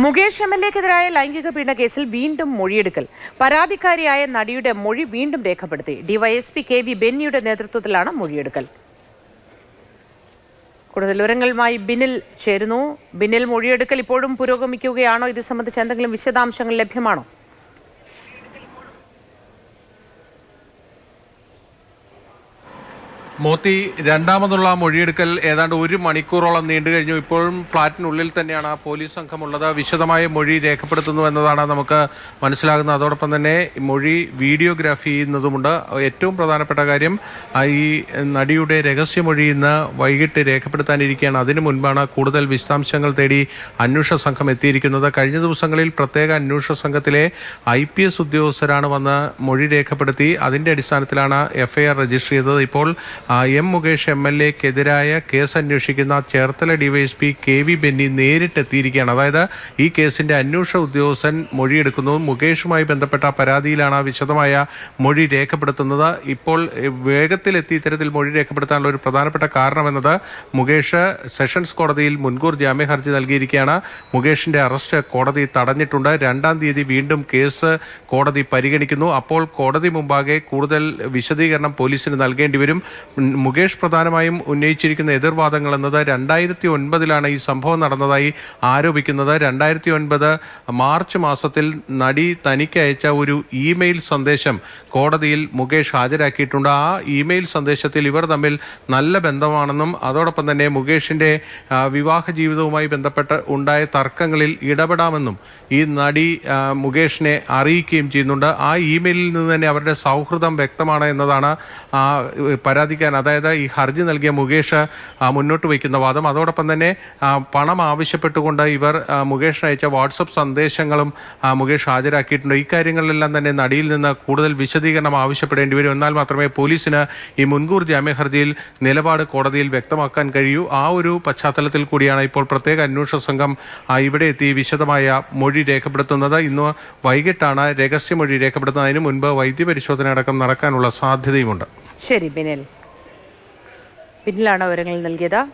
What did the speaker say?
Mukesh M L എക്കെതിരായ ലൈംഗിക പീഡന കേസിൽ വീണ്ടും മൊഴിയെടുക്കൽ. പരാതിക്കാരിയായ നടിയുടെ മൊഴി വീണ്ടും രേഖപ്പെടുത്തി. ഡിവൈഎസ്പി കെ വി ബെന്നിയുടെ നേതൃത്വത്തിലാണ് മൊഴിയെടുക്കൽ. കൂടുതൽ വിവരങ്ങളുമായി ബിനിൽ ചേരുന്നു. ബിനിൽ മൊഴിയെടുക്കൽ ഇപ്പോഴും പുരോഗമിക്കുകയാണോ? ഇത് സംബന്ധിച്ച് എന്തെങ്കിലും വിശദാംശങ്ങൾ ലഭ്യമാണോ? മോത്തി രണ്ടാമതുള്ള മൊഴിയെടുക്കൽ ഏതാണ്ട് ഒരു മണിക്കൂറോളം നീണ്ടു കഴിഞ്ഞു. ഇപ്പോഴും ഫ്ളാറ്റിനുള്ളിൽ തന്നെയാണ് പോലീസ് സംഘമുള്ളത്. വിശദമായ മൊഴി രേഖപ്പെടുത്തുന്നു എന്നതാണ് നമുക്ക് മനസ്സിലാകുന്നത്. അതോടൊപ്പം തന്നെ മൊഴി വീഡിയോഗ്രാഫി ചെയ്യുന്നതുമുണ്ട്. ഏറ്റവും പ്രധാനപ്പെട്ട കാര്യം ഈ നടിയുടെ രഹസ്യമൊഴി ഇന്ന് വൈകിട്ട് രേഖപ്പെടുത്താനിരിക്കുകയാണ്. അതിനു മുൻപാണ് കൂടുതൽ വിശദാംശങ്ങൾ തേടി അന്വേഷണ സംഘം എത്തിയിരിക്കുന്നത്. കഴിഞ്ഞ ദിവസങ്ങളിൽ പ്രത്യേക അന്വേഷണ സംഘത്തിലെ ഐ പി എസ് ഉദ്യോഗസ്ഥരാണ് വന്ന് മൊഴി രേഖപ്പെടുത്തി അതിന്റെ അടിസ്ഥാനത്തിലാണ് എഫ്ഐആർ രജിസ്റ്റർ ചെയ്തത്. ഇപ്പോൾ എം മുകേഷ് എം എൽ എക്കെതിരായ കേസ് അന്വേഷിക്കുന്ന Cherthala DYSP K V Benny നേരിട്ടെത്തിയിരിക്കുകയാണ്. അതായത് ഈ കേസിന്റെ അന്വേഷണ ഉദ്യോഗസ്ഥൻ മൊഴിയെടുക്കുന്നു മുകേഷുമായി ബന്ധപ്പെട്ട പരാതിയിലാണ് വിശദമായ മൊഴി രേഖപ്പെടുത്തുന്നത്. ഇപ്പോൾ വേഗത്തിലെത്തി ഇത്തരത്തിൽ മൊഴി രേഖപ്പെടുത്താനുള്ള ഒരു പ്രധാനപ്പെട്ട കാരണമെന്നത് മുകേഷ് സെഷൻസ് കോടതിയിൽ മുൻകൂർ ജാമ്യ ഹർജി നൽകിയിരിക്കുകയാണ്. മുകേഷിന്റെ അറസ്റ്റ് കോടതി തടഞ്ഞിട്ടുണ്ട്. രണ്ടാം തീയതി വീണ്ടും കേസ് കോടതി പരിഗണിക്കുന്നു. അപ്പോൾ കോടതി മുമ്പാകെ കൂടുതൽ വിശദീകരണം പോലീസിന് നൽകേണ്ടി വരും. മുകേഷ് പ്രധാനമായും ഉന്നയിച്ചിരിക്കുന്ന എതിർവാദങ്ങൾ എന്നത് രണ്ടായിരത്തി ഒൻപതിലാണ് ഈ സംഭവം നടന്നതായി ആരോപിക്കുന്നത്. രണ്ടായിരത്തി ഒൻപത് മാർച്ച് മാസത്തിൽ നടി തനിക്ക് അയച്ച ഒരു ഇമെയിൽ സന്ദേശം കോടതിയിൽ മുകേഷ് ഹാജരാക്കിയിട്ടുണ്ട്. ആ ഇമെയിൽ സന്ദേശത്തിൽ ഇവർ തമ്മിൽ നല്ല ബന്ധമാണെന്നും അതോടൊപ്പം തന്നെ മുകേഷിന്റെ വിവാഹ ജീവിതവുമായി ബന്ധപ്പെട്ട് ഉണ്ടായ തർക്കങ്ങളിൽ ഇടപെടാമെന്നും ഈ നടി മുകേഷിനെ അറിയിക്കുകയും ചെയ്യുന്നുണ്ട്. ആ ഇമെയിലിൽ നിന്ന് തന്നെ അവരുടെ സൗഹൃദം വ്യക്തമാണ് എന്നതാണ് ആ, പരാതിക്കാൻ അതായത് ഈ ഹർജി നൽകിയ മുകേഷ് മുന്നോട്ട് വയ്ക്കുന്ന വാദം. അതോടൊപ്പം തന്നെ പണം ആവശ്യപ്പെട്ടുകൊണ്ട് ഇവർ മുകേഷ് അയച്ച വാട്സപ്പ് സന്ദേശങ്ങളും മുകേഷ് ഹാജരാക്കിയിട്ടുണ്ട്. ഇക്കാര്യങ്ങളിലെല്ലാം തന്നെ നടിയിൽ നിന്ന് കൂടുതൽ വിശദീകരണം ആവശ്യപ്പെടേണ്ടി വരും. എന്നാൽ മാത്രമേ പോലീസിന് ഈ മുൻകൂർ ജാമ്യ ഹർജിയിൽ നിലപാട് കോടതിയിൽ വ്യക്തമാക്കാൻ കഴിയൂ. ആ ഒരു പശ്ചാത്തലത്തിൽ കൂടിയാണ് ഇപ്പോൾ പ്രത്യേക അന്വേഷണ സംഘം ഇവിടെ എത്തി വിശദമായ മൊഴി രേഖപ്പെടുത്തുന്നത്. ഇന്ന് വൈകിട്ടാണ് രഹസ്യമൊഴി രേഖപ്പെടുത്തുന്നതിന് മുൻപ് വൈദ്യപരിശോധന അടക്കം നടക്കാനുള്ള സാധ്യതയുമുണ്ട്. ശരി ബിനിൽ. ബിനിലാണ് വിവരങ്ങൾ നൽകിയത്.